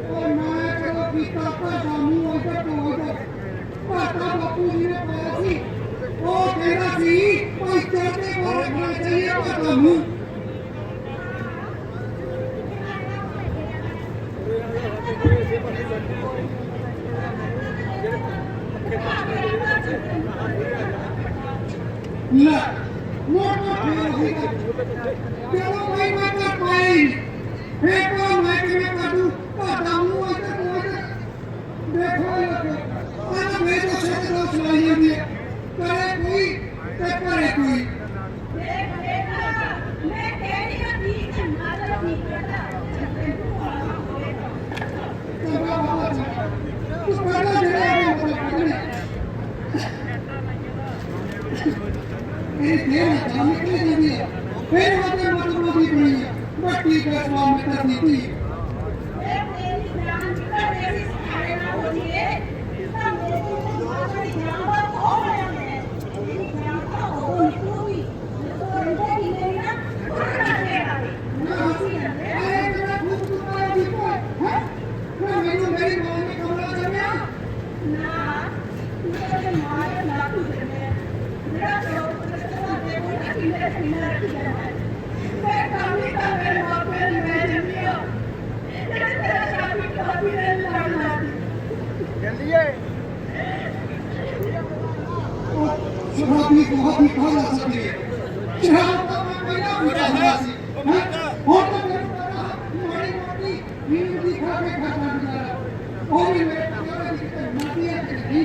ਉਹ ਮੈਂ ਚਲੋ ਪੀਤਾ ਭਾਦਾ ਮੂੰਹ ਉਹਦਾ ਤੋਂ ਉਹਦਾ ਭਾਦਾ ਬਾਪੂ ਜੀ ਨੇ ਪਾਇਆ ਸੀ ਉਹ ਕਹਿੰਦਾ ਸੀ ਭਾਈ ਚਾਹਤੇ ਕੋਲ ਰੱਖਣਾ ਚਾਹੀਏ ਭਾਦਾ ਮੂੰਹ ਲੈ ਮੋਟ ਫੇਰ ਸੀ ਚਲੋ ਭਾਈ ਮੈਂ ਕਰ ਪਾਈ ਫੇਰ ਕੋ ਮੈਂ ਕਿਵੇਂ ਕਾਟੂ ਭਾਦਾ ਮੂੰਹ ਉਹਦਾ ਤੋਂ ਉਹਦਾ ਦੇਖੋ ਲੋਕ ਆਹ ਮੇਰੇ ਸਿਰ ਤੋਂ ਸੁਣਾਈ ਜਾਂਦੀ ਹੈ ਕਰੇ ਕੋਈ ਤੇ ਕਰੇ ਕੋਈ ਦੇਖ ਬੇਟਾ ਮੈਂ ਕਹਿ ਰਹੀ ਹਾਂ ਠੀਕ ਹੈ ਨਾਲ ਠੀਕ ਕਰਦਾ ਛੱਡੇ ਨੂੰ ਆਣਾ ਹੋਵੇਗਾ ਚੰਗਾ ਬਾਬਾ ਜੀ ਤੂੰ ਪਹਿਲਾਂ ਜਿਹੜਾ ਇਹ ਮਤਲਬ ਕੱਢਣੇ ਇਹ ਦੇਰ ਕੰਮ ਨਿਕਲ ਜਾਂਦੀ ਹੈ ਫਿਰ ਉਹਦੇ ਮਤਲਬ ਦੀ ਬਣੀ ਹੈ ਬੱਟੀ ਦਾ ਸਵਾਮ ਮਿੱਤਰ ਦੀ ਧੀ ਇਹ ਤੇਰੀ ਜਾਨ ਨਿਕਲ ਰਹੀ ਸਿਖਾਏ ਨਾ ਹੋ ਜੀਏ ਤਾਂ ਮੇਰੇ ਕੋਲ ਸਾਰੀ ਜਾਨ ਦਾ ਹੋ ਰਿਹਾ ਹੈ ਇਹ ਜਾਨ ਤਾਂ ਹੋ ਨਿਕਲੂਗੀ ਜਦੋਂ ਅੰਦਰ ਹੀ ਨਹੀਂ ਨਾ ਉਹਨਾਂ ਦੇ ਆਵੇ ਨਾ ਅਸੀਂ ਰਹੇ ਇਹ ਜਿਹੜਾ ਖੂਬ ਕੁੱਤਾ ਦੀ ਕੋਈ ਹੈ ਮੈਂ ਮੈਨੂੰ ਮੇਰੀ ਮਾਂ ਨੇ ਕਮਲਾ ਕਰਨਾ ਨਾ ਮੇਰੇ ਮਾਰੇ ਨਾ ਤੂੰ ਦੇ ਮੇਰਾ ਪਿਓ ਪੁੱਤਰ ਦੇ ਕੋਲ ਕਿੰਨੇ ਕਿੰਨੇ ਰੱਖੀ ਜਾਂਦਾ ਮੈਂ ਕੰਮ ਹੀ ਕਰ ਮੇਰੇ ਮਾਪੇ ਨੇ ਮੈਂ ਜੰਮਿਆ ਜਿਹੜੇ ਤੇਰਾ ਸ਼ਾਦੀ ਕਾਬੀ ਨੇ ਲੜਨਾ ਸ਼ਰਾਬੀ ਬਹੁਤ ਹੀ ਖਾ ਸਕਦੀ ਹੈ ਸ਼ਰਾਬ ਤਾਂ ਮੈਂ ਪਹਿਲਾਂ ਵੀ ਖਾਂਦਾ ਸੀ ਹੈਂ? ਹੁਣ ਤਾਂ ਮੇਰੇ ਕੋਲ ਮਾੜੀ ਮੋਟੀ ਨੀਂਦ ਦੀ ਖਾ ਕੇ ਖਾ ਸਕਦਾ ਉਹ ਵੀ ਮੇਰੇ ਕੋਲ ਦੀ ਮਾਟੀ ਹੈ ਤੇ ਨਹੀਂ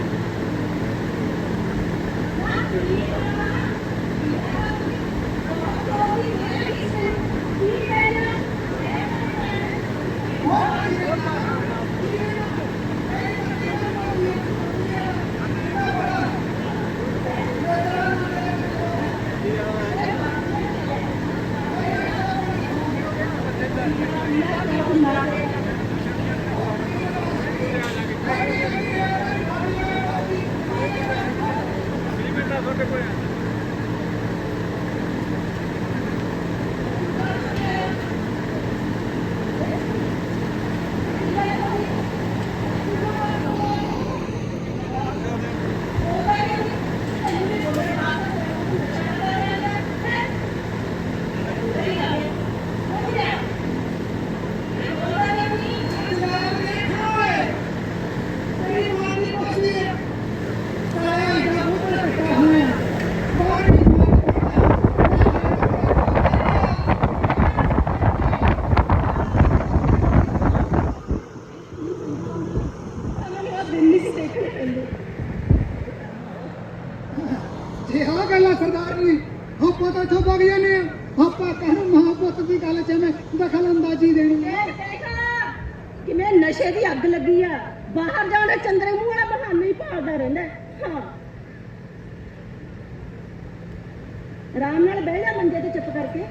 ਤੁਹਾਡੇ ਕੋਲ ਆ ਗੱਲਾਂ ਸਰਦਾਰ ਜੀ ਆਪਾਂ ਤਾਂ ਇੱਥੋਂ ਵਗ ਜਾਂਦੇ ਆ ਆਪਾਂ ਕਹਿਣ ਮਹਾਪੁੱਤ ਦੀ ਗੱਲ 'ਚ ਮੈਂ ਦਖਲ ਅੰਦਾਜ਼ੀ ਦੇਣੀ ਹੈ। ਕਿਵੇਂ ਨਸ਼ੇ ਦੀ ਅੱਗ ਲੱਗੀ ਆ। ਬਾਹਰ ਜਾਣਾ ਚੰਦਰੇ ਮੂੰਹ ਵਾਲਾ ਬਹਾਨਾ ਹੀ ਭਾਲਦਾ ਰਹਿੰਦਾ ਹਾਂ। ਆਰਾਮ ਨਾਲ ਬਹਿ ਜਾ ਮੰਜੇ ਤੇ ਚੁੱਪ ਕਰਕੇ।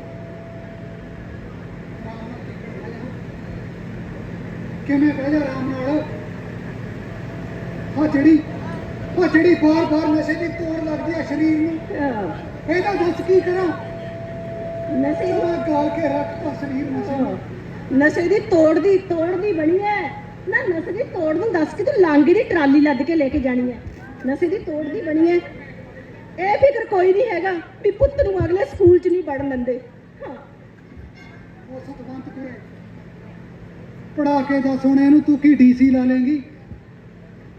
ਕਿਵੇਂ ਬਹਿ ਜਾ ਆਰਾਮ ਨਾਲ? ਆ ਜਿਹੜੀ ਆ ਜਿਹੜੀ ਬਾਰ ਬਾਰ ਨਸ਼ੇ ਦੀ ਤੋੜ ਲੱਗਦੀ ਆ ਸਰੀਰ ਨੂੰ। ਆਹ, ਇਹਦਾ ਦੱਸ ਕੀ ਕਰਾਂ? ਨਸ਼ੇ ਦੀ ਇਹਦਾ ਗਾਲ ਕੇ ਰੱਖਤਾ ਸਰੀਰ ਨਸ਼ੇ ਨੂੰ ਨਸ਼ੇ ਦੀ ਤੋੜ ਦੀ ਤੋੜ ਦੀ ਬਣੀ ਐ। ਨਾ ਨਸ਼ੇ ਦੀ ਤੋੜ ਨੂੰ ਦੱਸ ਕੇ ਤੂੰ ਲਾਂਗੀ ਦੀ ਟਰਾਲੀ ਲੱਦ ਕੇ ਲੈ ਕੇ ਜਾਣੀ ਐ। ਨਸ਼ੇ ਦੀ ਤੋੜ ਦੀ ਬਣੀ ਐ। ਇਹ ਫਿਕਰ ਕੋਈ ਨਹੀਂ ਹੈਗਾ ਵੀ ਪੁੱਤ ਨੂੰ ਅਗਲੇ ਸਕੂਲ 'ਚ ਨਹੀਂ ਪੜਨ ਦਿੰਦੇ। ਹਾਂ। ਉਹ ਸਤਵੰਤ ਕੋਲੇ ਪੜਾ ਕੇ ਦੱਸ ਹੁਣ ਇਹਨੂੰ ਤੂੰ ਕੀ ਡੀਸੀ ਲਾ ਲੇਂਗੀ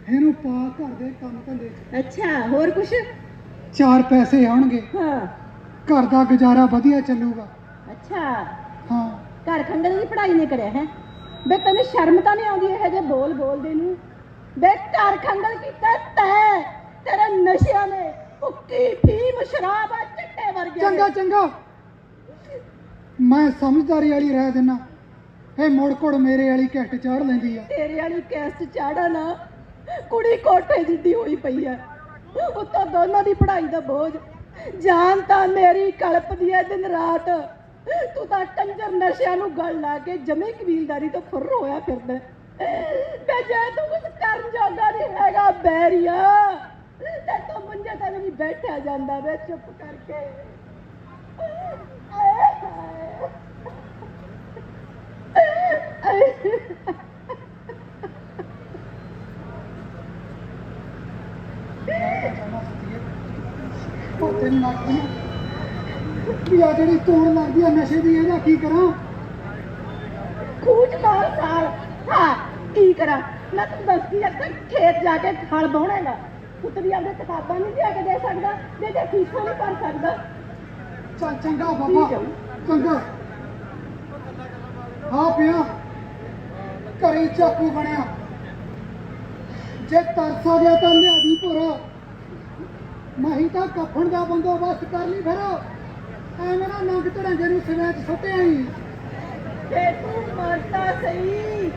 ਇਹਨੂੰ ਪਾ ਘਰ ਦੇ ਕੰਮ ਧੰਦੇ। 'ਚ। ਅੱਛਾ ਹੋਰ ਕੁਛ? ਚਾਰ ਪੈਸੇ ਆਉਣਗੇ। ਹਾਂ। ਘਰ ਦਾ ਗੁਜ਼ਾਰਾ ਵਧੀਆ ਚੱਲੂਗਾ। ਅੱਛਾ। ਹਾਂ। ਘਰ ਖੰਡਨ ਦੀ ਪੜ੍ਹਾਈ ਨਹੀਂ ਕਰਿਆ ਹੈ। ਬੇ ਤੈਨੂੰ ਸ਼ਰਮ ਤਾਂ ਨਹੀਂ ਆਉਂਦੀ ਇਹ ਜੇ ਬੋਲ ਬੋਲਦੇ ਨੂੰ? ਬੇ ਘਰ ਖੰਡਨ ਕੀਤਾ ਤੈ ਤੇਰੇ ਨਸ਼ਿਆਂ ਨੇ ਭੁੱਕੀ ਫੀਮ ਸ਼ਰਾਬ ਆ ਚਿੱਟੇ ਵਰਗੇ। ਚੰਗਾ ਚੰਗਾ। ਮੈਂ ਸਮਝਦਾਰੀ ਵਾਲੀ ਰਹਿ ਦਿੰਨਾ। ਇਹ ਮੁੜ ਕੋੜ ਮੇਰੇ ਵਾਲੀ ਕਿਸ਼ਤ ਚਾੜ ਲੈਂਦੀ ਆ। ਤੇਰੇ ਵਾਲੀ ਕੈਸਟ ਚਾੜਾ ਨਾ। ਕੁੜੀ ਕੋਠੇ ਜਿੱਡੀ ਹੋਈ ਪਈ ਐ ਉੱਤੋਂ ਦੋਨਾਂ ਦੀ ਪੜ੍ਹਾਈ ਦਾ ਬੋਝ ਜਾਨ ਤਾਂ ਮੇਰੀ ਕਲਪਦੀ ਐ ਦਿਨ ਰਾਤ। ਤੂੰ ਤਾਂ ਕੰਜਰ ਨਸ਼ਿਆਂ ਨੂੰ ਗਲ ਲਾ ਕੇ ਜਮੇ ਕਬੀਲਦਾਰੀ ਤੋਂ ਫੁਰ ਹੋਇਆ ਫਿਰਦਾ ਤੇ ਜੇ ਤੂੰ ਕੁਝ ਕਰਨ ਜੋਗਾ ਨਹੀਂ ਹੈਗਾ, ਬੈਰੀਆ। ਤੇ ਤੂੰ ਮੰਜੇ ਤੇ ਵੀ ਬੈਠਿਆ ਜਾਂਦਾ ਵੇ ਚੁੱਪ ਕਰਕੇ। ਲੱਗਦੀ ਨਾ। ਵੀ ਆ ਜਿਹੜੀ ਤੋੜ ਲੱਗਦੀ ਆ ਨਸ਼ੇ ਦੀ ਇਹਦਾ ਕੀ ਕਰਾਂ? ਖੂਜ ਮਾਰ ਸਾਲ। ਹਾਂ ਕੀ ਕਰਾਂ? ਮੈਂ ਤੈਨੂੰ ਦੱਸਦੀ ਅੱਗੇ ਖੇਤ ਜਾ ਕੇ ਖਲ ਬਾਉਣਾਗਾ ਪੁੱਤ ਵੀ ਆਪਦੇ ਕਿਤਾਬਾਂ ਨਹੀਂ ਲਿਆ ਕੇ ਦੇ ਸਕਦਾ ਜੇ ਤੇ ਫੀਸਾਂ ਨਹੀਂ ਭਰ ਸਕਦਾ। ਚੱਲ ਚੰਗਾ ਬਾਬਾ ਠੀਕ ਹੈ। ਚੰਗਾ। ਆ ਪਿਆ। ਘਰੇ ਚਾਕੂ ਬਣਿਆ। ਜੇ ਤਰਸ ਗਿਆ ਤਾਂ ਲਿਆਦੀ ਭੋਰਾ। ਨਹੀਂ ਤਾਂ ਕਫਣ ਦਾ ਬੰਦੋਬਸਤ ਕਰ ਲਈ ਫਿਰ। ਐਵੇਂ ਨਾ ਨੰਗ ਧੜੰਗੇ ਨੂੰ ਸਿਰਾਂ 'ਚ ਸੁੱਟਿਆ ਹੀ ਤੇ ਤੂੰ ਮਰਦਾ ਸਹੀ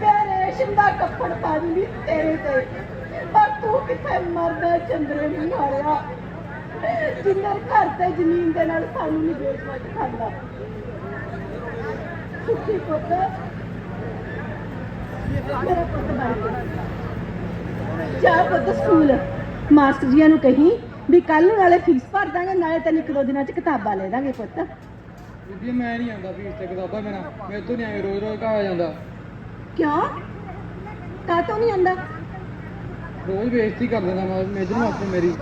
ਤੇ ਰੇਸ਼ਮ ਦਾ ਕੱਪੜ ਪਾ ਦਿੰਦੀ ਤੇਰੇ ਤੇ। ਪਰ ਤੂੰ ਕਿੱਥੇ ਮਰਦਾ ਚੰਦਰੇ ਨੂੰ ਮਾਰਿਆ? ਜਿੰਦਰ ਘਰ ਤੇ ਜ਼ਮੀਨ ਦੇ ਨਾਲ ਸਾਨੂੰ ਨਹੀਂ ਵੇਚਣਾ ਖਾਂਦਾ। ਸੁਖੀ ਪੁੱਤ, ਮੇਰਾ ਪੁੱਤ ਬਣ ਜਾ ਪੁੱਤ ਸਕੂਲ। ਮਾਸਟਰ ਜੀਆਂ ਨੂੰ ਕਹੀਂ ਵੀ ਕੱਲ ਨੂੰ ਨਾਲੇ ਫੀਸ ਭਰ ਦਾਂਗੇ ਨਾਲੇ ਤੈਨੂੰ ਇੱਕ ਦੋ ਦਿਨਾਂ ਚ ਕਿਤਾਬਾਂ ਲੈ ਦਾਂਗੇ ਪੁੱਤ। ਬੀਬੀ ਮੈਂ ਨਹੀਂ ਆਉਂਦਾ ਫੀਸ ਤੇ ਕਿਤਾਬਾਂ ਬਿਨਾ ਮੇਰੇ ਤੋਂ ਨਹੀਂ ਐਵੇਂ ਰੋਜ਼ ਰੋਜ਼ ਕਹਾ ਜਾਂਦਾ। ਕਿਉਂ? ਕਾਤੋਂ ਨਹੀਂ ਆਂਦਾ ਰੋਜ਼ ਬੇਇੱਜ਼ਤੀ ਕਰ ਦਿੰਦਾ ਮੈਂ ਮੇਜਰ ਮਾਸਟਰ ਮੇਰੀ।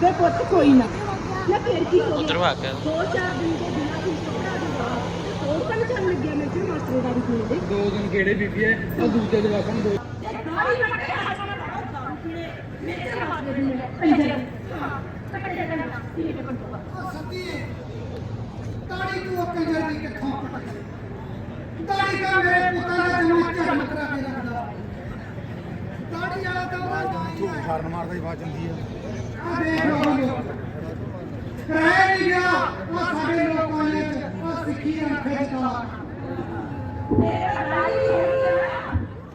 ਵੇ ਪੁੱਤ ਕੋਈ ਨਾ। ਨਾ ਫੇਰ ਕੀ ਹੋ ਉਧਰ ਭਾਗ ਗਿਆ। ਦੋ ਚਾਰ ਦਿਨ ਦੇ ਬਿਨਾਂ ਫੀਸ ਭਰਾ ਦੂੰਗਾ ਹੋਰ ਤਾਂ ਨਹੀਂ ਚੱਲ ਲੱਗਿਆ ਮੈਂ ਕਿਹਾ ਮਾਸਟਰ ਦਾ ਵੀ ਦੇ ਦੋ ਦਿਨ ਕਿਹੜੇ ਬੀਬੀ ਐ? ਆ ਦੂਜੇ ਜਵਾਕਾਂ ਨੂੰ ਦੋ ਉਹ ਸੱਤੀ ਤਾੜੀ ਤੂੰ ਅੱਕੇ ਜਲਦੀ ਕਿੱਥੋਂ ਤਾੜੀ ਕਾ ਮੇਰੇ ਪੁੱਤਾਂ ਦਾ ਜਨਮ ਝੜਮ ਕਰਾ ਕੇ ਰੱਖਦਾ ਤਾੜੀ ਵਾਲਾ ਤਾਂ ਉਹਦਾ ਨਾਂ ਹੀ ਹੈ ਫਰਨ ਮਾਰਦਾ ਹੀ ਬਾਜ ਜਾਂਦੀ ਹੈ ਆ ਦੇਖ ਲਓ ਲੋਕ ਕਰਾਇਆ ਨਹੀਂ ਗਿਆ ਉਹ ਸਾਡੇ ਲੋਕਾਂ ਨੇ ਉਹ ਸਿੱਖੀ ਅੰਖੇ ਦਾ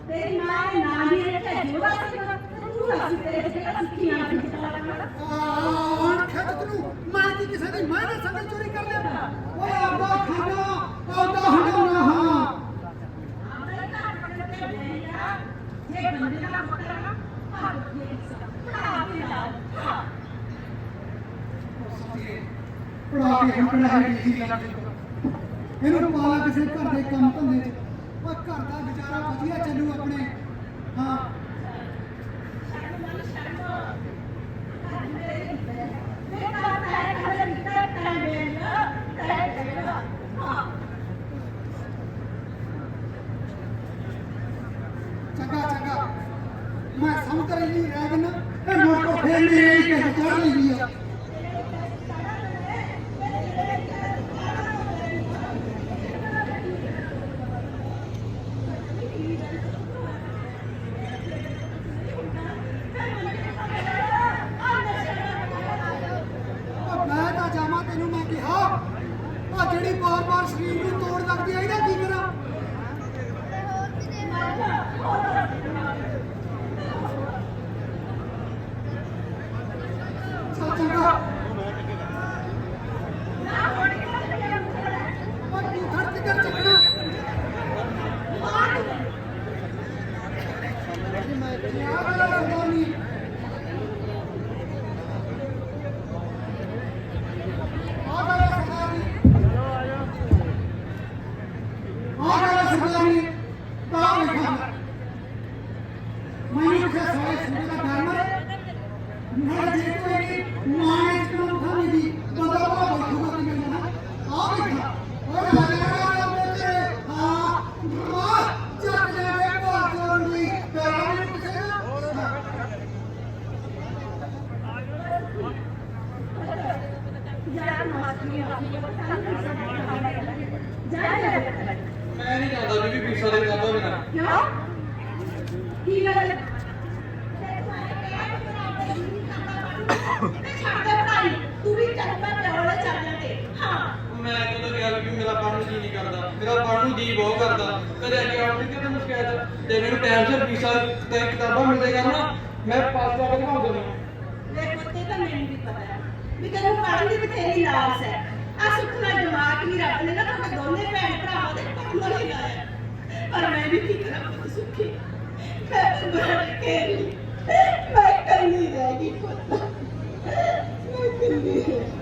ਤੇਰੀ ਮਾਂ ਨੇ ਨਾਂ ਨਹੀਂ ਰੱਖਿਆ ਜੋਗਾ ਸੀ ਤੂੰ ਖੇਤ ਨੂੰ ਮੈਂ ਕੀ ਕਿਸੇ ਦੀ ਮੈਂ ਨਾ ਸੰਗਲ ਚੋਰੀ ਕਰ ਲਿਆ? ਓਏ ਆਬਾ ਖਾਣਾ ਆਉਂਦਾ ਹਟਾਉਣਾ ਹਾਂ। ਪੜਾ ਕੇ ਲਾ ਹੈ ਕਿਸੇ ਇਹਨੂੰ ਪਾਲਾ ਕਿਸੇ ਘਰ ਦੇ ਕੰਮ ਧੰਦੇ 'ਚ। ਓਏ ਘਰ ਦਾ ਗੁਜ਼ਾਰਾ ਵਧੀਆ ਚੱਲੂ ਆਪਣੇ। ਹਾਂ। ਚੰਗਾ ਚੰਗਾ। ਮੈਂ ਸਮਝ ਰਹੀ ਨਹੀਂ ਰਹਿ ਗਨਾ ਇਹ ਮੋੜ ਫੇਰ ਮੇਰੇ ਹੀ ਕਿਸੇ ਚੜ ਲਈ ਆ ਉਹ ਮੈਂ ਤਾਂ ਜਾਵਾਂ ਤੈਨੂੰ ਮੈਂ ਕਿਹਾ ਆ ਜਿਹੜੀ ਬਾਰ-ਬਾਰ ਸਰੀਰ ਨੂੰ ਤੋੜ ਲੱਗਦੀ ਆ ਇਹਦਾ ਕੀ ਕਰਾਂ ਚੱਲ ਚੰਗਾ ਉਹ ਤੂੰ ਖੜ ਕੇ ਕਰ ਚੱਕਣਾ ਯਾਰ ਵਾਲਾ ਲੱਗਦਾ ਨਹੀਂ ਆ ਗਿਆ ਸਰਦਾਰ ਜੀ ਹਾਸੀ ਹਾਸੀ ਜਾ ਜਾ ਮੈਂ ਨਹੀਂ ਜਾਂਦਾ ਬੀਬੀ ਫੀਸਾਂ ਦੇ ਕਿਤਾਬਾਂ ਬਿਨਾਂ ਮੈਂ ਕਦੋਂ ਕਿਹਾ ਵੀ ਮੇਰਾ ਪੜ੍ਹਨ ਨੂੰ ਜੀ ਨਹੀਂ ਕਰਦਾ ਮੇਰਾ ਪੜ੍ਹਨ ਨੂੰ ਜੀ ਬਹੁਤ ਕਰਦਾ ਕਦੇ ਅੱਗੇ ਆਉਣ ਦੀ ਕਿਤੇ ਮੁਸ਼ਕਿਲ ਤੇ ਮੈਨੂੰ ਟਾਈਮ ਸਿਰ ਫੀਸਾਂ ਤੇ ਕਿਤਾਬਾਂ ਮਿਲਦੇ ਕਰਨਾ ਮੈਂ ਪਾਸ ਜਾ ਕੇ ਦਿਖਾਉਂ ਦਿੰਦਾ ਵੀ ਤੈਨੂੰ ਪੜ੍ਹਨ ਦੀ ਬਥੇਰੀ ਲਾਲਸ ਹੈ। ਆ ਸੁੱਖ ਨਾਲ ਦਿਮਾਗ ਨਹੀਂ ਰੱਬ ਨੇ ਨਾ ਤੁਹਾਡੇ ਦੋਨੇ ਭੈਣ ਭਰਾਵਾਂ ਦੇ ਪੜ੍ਹਨ ਲਈ ਲਾਇਆ ਪਰ ਮੈਂ ਵੀ ਕੀ ਕਰਾਂ ਪੁੱਤ ਸੁੱਖੀ? ਮੈਂ ਤਾਂ ਬੜਾ ਕੇ ਮੈਂ ਕੱਲੀ ਰਹਿ ਗਈ ਪੁੱਤ। ਮੈਂ ਕੱਲੀ ਰਹਿ